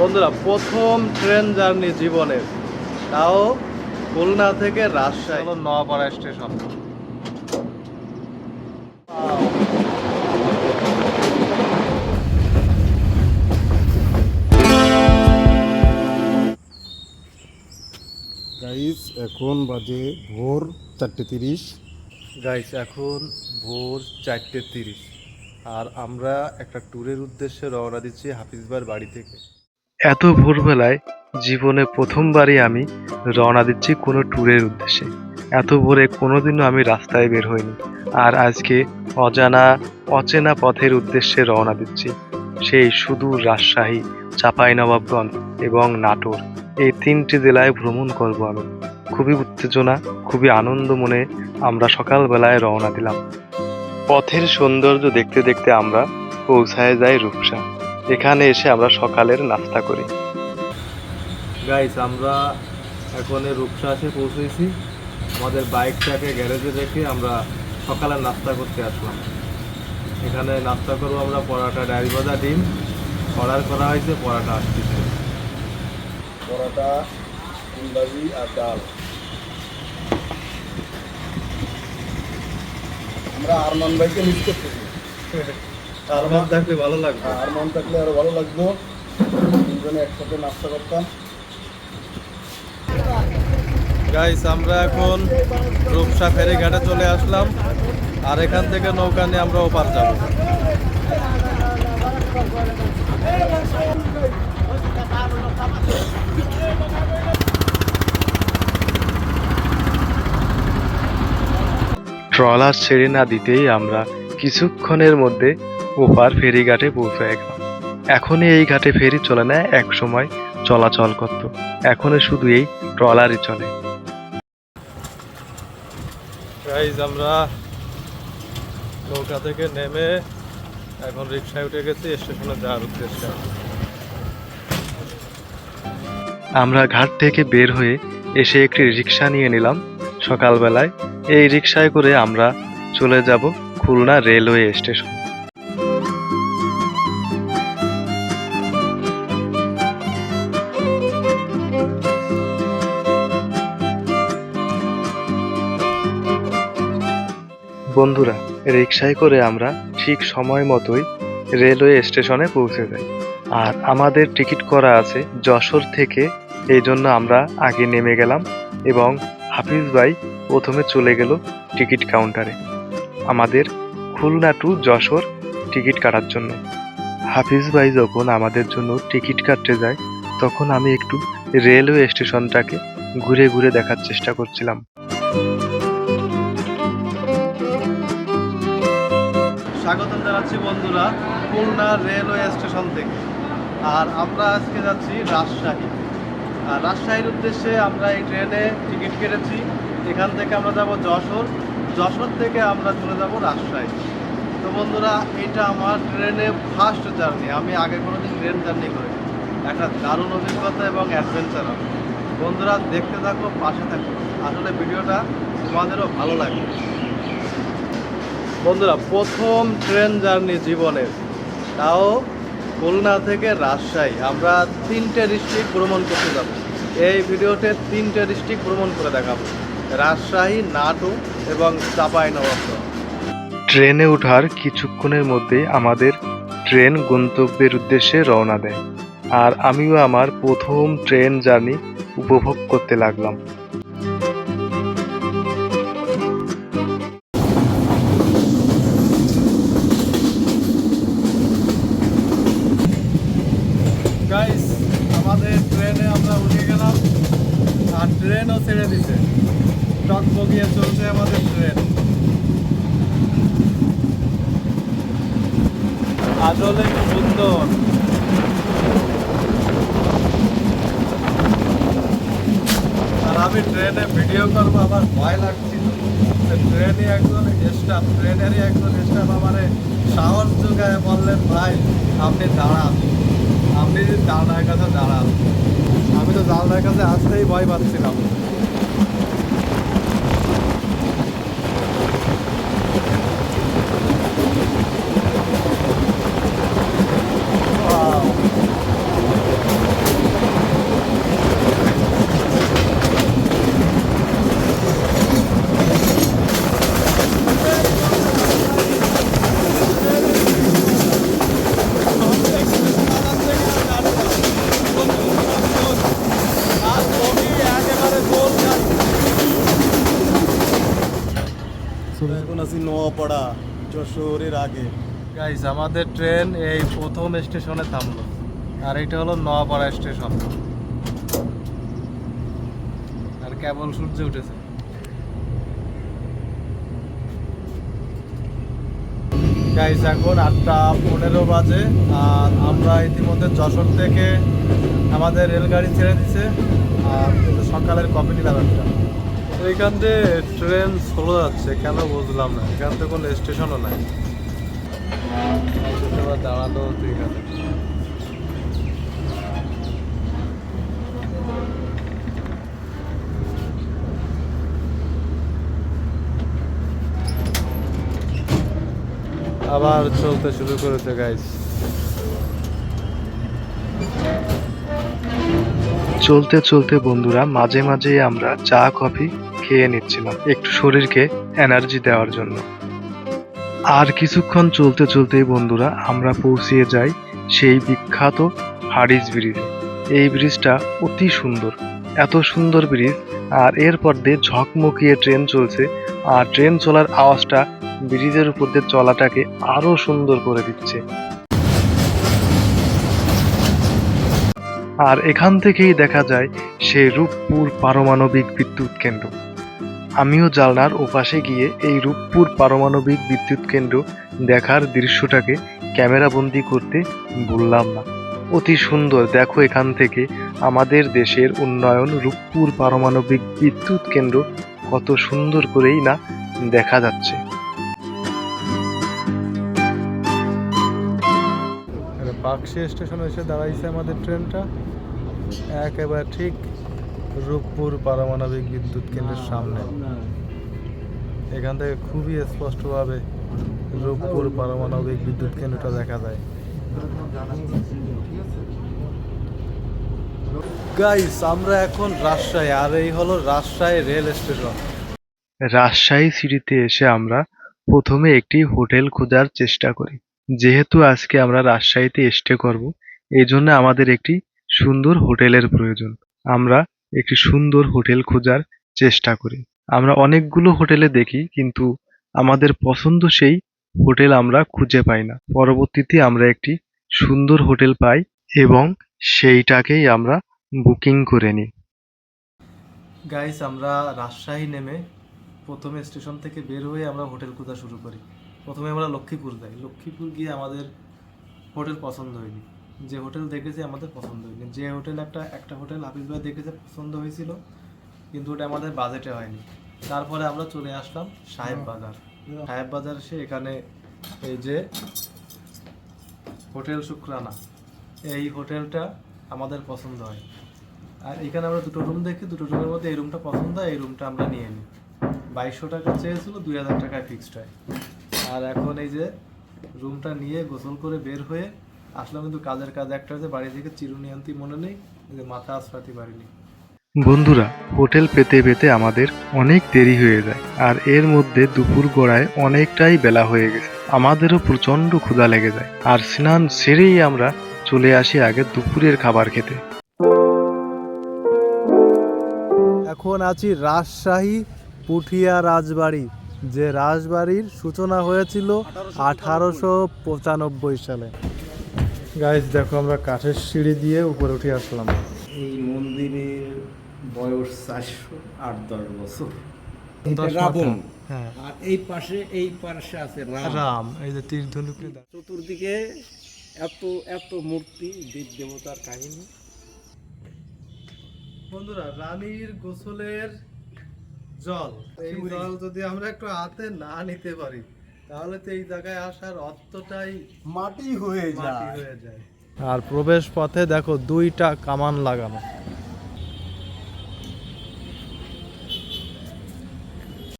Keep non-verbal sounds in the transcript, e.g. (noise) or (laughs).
বন্ধুরা প্রথম train journey জীবনের তাও খুলনা থেকে রাজশাহী। হলো নোয়াপাড়া স্টেশন। গাইস এখন বাজে ভোর চারটে তিরিশ। গাইস এখন ভোর চারটে তিরিশ। আর আমরা একটা ট্যুরের উদ্দেশ্যে রওনা দিচ্ছি হাফিজবার বাড়ি থেকে। এত ভোরবেলায় জীবনে প্রথমবারই আমি রওনা দিচ্ছি কোনো ট্যুরের উদ্দেশ্যে। এত ভোরে কোনোদিনও আমি রাস্তায় বের হইনি। আর আজকে অজানা, অচেনা পথের উদ্দেশ্যে রওনা দিচ্ছি। সেই সুদূর রাজশাহী, চাঁপাইনবাবগঞ্জ এবং নাটোর। এই তিনটি জেলায় ভ্রমণ করব আমি। খুবই উত্তেজনা, খুবই আনন্দ মনে আমরা সকালবেলায় রওনা দিলাম। পথের সৌন্দর্য দেখতে দেখতে আমরা পৌঁছায় যাই রূপসা। এখানে এসে আমরা সকালের নাস্তা করি। গাইস আমরা এখন এই রূপসা এসে পৌঁছেছি। আমাদের বাইকটাকে গ্যারেজে রেখে আমরা সকালের নাস্তা করতে আসলাম। এখানে নাস্তা করব আমরা পরাটা ডাইল ভাজা ডিম। অর্ডার করা হয়েছে পরাটা আসতেছে পরোটা ফুলবাজি আর ডাল। আমরা আরমান ভাইকে মিস করতেছি। (laughs) আর মাছ থাকলে ভালো লাগবে। হ্যাঁ, আরমান থাকলে আরও ভালো লাগতো তিনজনে একসাথে নাস্তা করতাম। গাইস আমরা এখন রূপসা ফেরি ঘাটে চলে আসলাম। আর এখান থেকে নৌকা নিয়ে আমরা ওপার যাব। ট্রলার ছেড়ে না দিতেই আমরা কিছুক্ষণের মধ্যে ওপার ফেরিঘাটে পৌঁছে গেলাম। এখনই এই ঘাটে ফেরি চলে না এক সময় চলাচল করত। এখন শুধু এই ট্রলারই চলে। আমরা নৌকা থেকে নেমে এখন রিক্সায় উঠে গেছি স্টেশনে যাওয়ার উদ্দেশ্যে। আমরা ঘাট থেকে বের হয়ে এসে একটি রিক্সা নিয়ে নিলাম। সকালবেলায় এই রিক্সায় করে আমরা চলে যাব খুলনা রেলওয়ে স্টেশন। বন্ধুরা রিক্সায় করে আমরা ঠিক সময় মতোই রেলওয়ে স্টেশনে পৌঁছে যাই। আর আমাদের টিকিট করা আছে যশোর থেকে, এই জন্য আমরা আগে নেমে গেলাম এবং হাফিজ ভাই প্রথমে চলে গেল টিকিট কাউন্টারে, আমাদের খুলনা টু যশোর টিকিট কাটার জন্য। হাফিজ ভাই যখন আমাদের জন্য টিকিট কাটতে যায়, তখন আমি একটু রেলওয়ে স্টেশনটাকে ঘুরে ঘুরে দেখার চেষ্টা করছিলাম। স্বাগতম জানাচ্ছি বন্ধুরা খুলনা রেলওয়ে স্টেশন থেকে। আর আমরা আজকে যাচ্ছি রাজশাহী। আর রাজশাহীর উদ্দেশ্যে আমরা এই ট্রেনে টিকিট কেটেছি। এখান থেকে আমরা যাব যশোর। যশোর থেকে আমরা চলে যাব রাজশাহী। তো বন্ধুরা, এটা আমার ট্রেনে ফার্স্ট জার্নি আমি আগে কোনো দিন ট্রেন জার্নি করি একটা দারুণ অভিজ্ঞতা এবং অ্যাডভেঞ্চার হবে। বন্ধুরা, দেখতে থাকো, পাশে থাকো। আসলে ভিডিওটা তোমাদেরও ভালো লাগবে। বন্ধুরা, প্রথম ট্রেন জার্নি জীবনের। তাও খুলনা থেকে রাজশাহী। আমরা তিনটে ডিস্ট্রিক্ট ভ্রমণ করতে যাব। এই ভিডিওতে তিনটে ডিস্ট্রিক্ট ভ্রমণ করে দেখাবো। রাজশাহী নাটু এবং চাঁপাইনবাবগঞ্জ। ট্রেনে ওঠার কিছুক্ষণের মধ্যেই আমাদের ট্রেন গন্তব্যের উদ্দেশ্যে রওনা দেয়। আর আমিও আমার প্রথম ট্রেন জার্নি উপভোগ করতে লাগলাম। ছেড়ে দিছে। টক চলছে আমাদের ট্রেন। আসলে সুন্দর আর আমি ট্রেনে ভিডিও করব, আমার ভয় লাগছিল ট্রেনে একজন স্টাফ ট্রেনেরই একজন স্টাফ আমারে সাহস যোগায় বললেন, ভাই, আপনি দাঁড়ান। আপনি জানলার কাছে দাঁড়ান, আমি তো জানলার কাছে আসতেই ভয় পাচ্ছিলাম। নপড়া যশোরের আগে। গাইস আমাদের ট্রেন এই প্রথম স্টেশনে থামলো। আর এটা হলো নোয়াপাড়া স্টেশন আর কেবল সূর্য উঠেছে। গাইস এখন আটটা পনেরো বাজে, আর আমরা ইতিমধ্যে যশোর থেকে আমাদের রেলগাড়ি ছেড়ে দিছে, আর সকালের কফি নিলাম একটা। এইখান দিয়ে ট্রেন স্লো যাচ্ছে, কেন বুঝলাম না। এখান থেকে কোনো স্টেশনও নাই। দাঁড়াল ঠিক আবার চলতে শুরু করেছে গাইস চলতে চলতে বন্ধুরা, মাঝে মাঝে আমরা চা, কফি খেয়ে নিচ্ছিলাম একটু শরীরকে এনার্জি দেওয়ার জন্য। আর কিছুক্ষণ চলতে চলতেই বন্ধুরা, আমরা পৌঁছিয়ে যাই সেই বিখ্যাত হাডিস ব্রিজে। এই ব্রিজটা অতি সুন্দর, এত সুন্দর ব্রিজ, আর এরপর দিয়ে ঝকমকিয়ে ট্রেন চলছে, আর ট্রেন চলার আওয়াজটা ব্রিজের উপর দিয়ে চলাটাকে আরও সুন্দর করে দিচ্ছে। আর এখান থেকেই দেখা যায় সেই রূপপুর পারমাণবিক বিদ্যুৎ কেন্দ্র। আমিও জালনার ওপাশে গিয়ে এই রূপপুর পারমাণবিক বিদ্যুৎ কেন্দ্র দেখার দৃশ্যটাকে ক্যামেরাবন্দি করতে ভুললাম না। অতি সুন্দর, দেখো এখান থেকে আমাদের দেশের উন্নয়ন, রূপপুর পারমাণবিক বিদ্যুৎ কেন্দ্র কত সুন্দর করেই না দেখা যাচ্ছে। পাকশি স্টেশনে এসে দাঁড়াইছে আমাদের ট্রেনটা। একেবারে ঠিক রূপপুর পারমাণবিক বিদ্যুৎ কেন্দ্রের সামনে। এখান থেকে খুবই স্পষ্টভাবে রূপপুর পারমাণবিক বিদ্যুৎ কেন্দ্রটা দেখা যায়। গাইস আমরা এখন রাজশাহী আর এই হলো রাজশাহী রেল স্টেশন। রাজশাহী সিটিতে এসে আমরা প্রথমে একটি হোটেল খোঁজার চেষ্টা করি। যেহেতু আজকে আমরা রাজশাহীতে স্টে করব এই জন্য আমাদের একটি সুন্দর হোটেলের প্রয়োজন। আমরা একটি সুন্দর হোটেল খোঁজার চেষ্টা করি। আমরা অনেকগুলো হোটেলে দেখি, কিন্তু আমাদের পছন্দ সেই হোটেল আমরা খুঁজে পাই না। পরবর্তীতে আমরা একটি সুন্দর হোটেল পাই এবং সেইটাকেই আমরা বুকিং করে নিই। গাইস, আমরা রাজশাহী নেমে প্রথমে স্টেশন থেকে বের হয়ে আমরা হোটেল খোঁজা শুরু করি। প্রথমে আমরা লক্ষ্মীপুর যাই। লক্ষ্মীপুর গিয়ে আমাদের হোটেল পছন্দ হয়নি। যে হোটেল দেখেছি আমাদের পছন্দ হয়নি। যে হোটেল একটা একটা হোটেল হাফিজ ভাই দেখেছে পছন্দ হয়েছিল কিন্তু ওটা আমাদের বাজেটে হয়নি। তারপরে আমরা চলে আসলাম সাহেব বাজার। সাহেব বাজার এসে এখানে এই যে হোটেল শুক্রানা এই হোটেলটা আমাদের পছন্দ হয়। আর এখানে আমরা দুটো রুম দেখি দুটো রুমের মধ্যে এই রুমটা পছন্দ হয় এই রুমটা আমরা নিয়ে নিই। বাইশশো টাকা চেয়েছিল দুই হাজার টাকায় ফিক্সড হয়। আর এখন এই যে রুমটা নিয়ে গোসল করে বের হয়ে আসলাম কিন্তু কাজের কাজ একটা হচ্ছে বাড়ি থেকে চিরুনি আনতে মনে নেই যে মাথা আসরাতে পারিনি। বন্ধুরা হোটেল পেতে পেতে আমাদের অনেক দেরি হয়ে যায় আর এর মধ্যে দুপুর গড়ায় অনেকটাই বেলা হয়ে গেছে। আমাদেরও প্রচণ্ড ক্ষুধা লেগে যায় আর স্নান সেরেই আমরা চলে আসি আগে দুপুরের খাবার খেতে। এখন আছি রাজশাহী পুঠিয়া রাজবাড়ি যে রাজবাড়ির সূচনা হয়েছিল আঠারোশো পঁচানব্বই সালে। গাইজ দেখো আমরা কাঠের সিঁড়ি দিয়ে উপরে উঠে আসলাম। এই মন্দিরের বয়স চারশো আট দশ বছর। রাবণ। হ্যাঁ। আর এই পাশে এই পাশে আছে রাম। রাম এই যে তীর চতুর্দিকে এত এত মূর্তি দেব দেবতার কাহিনী। বন্ধুরা রানীর গোসলের জল এই জল যদি আমরা একটু হাতে না নিতে পারি তাহলে তো এই জায়গায় আসার অর্থটাই মাটি হয়ে মাটি হয়ে যায়। আর প্রবেশ পথে দেখো দুইটা কামান লাগানো।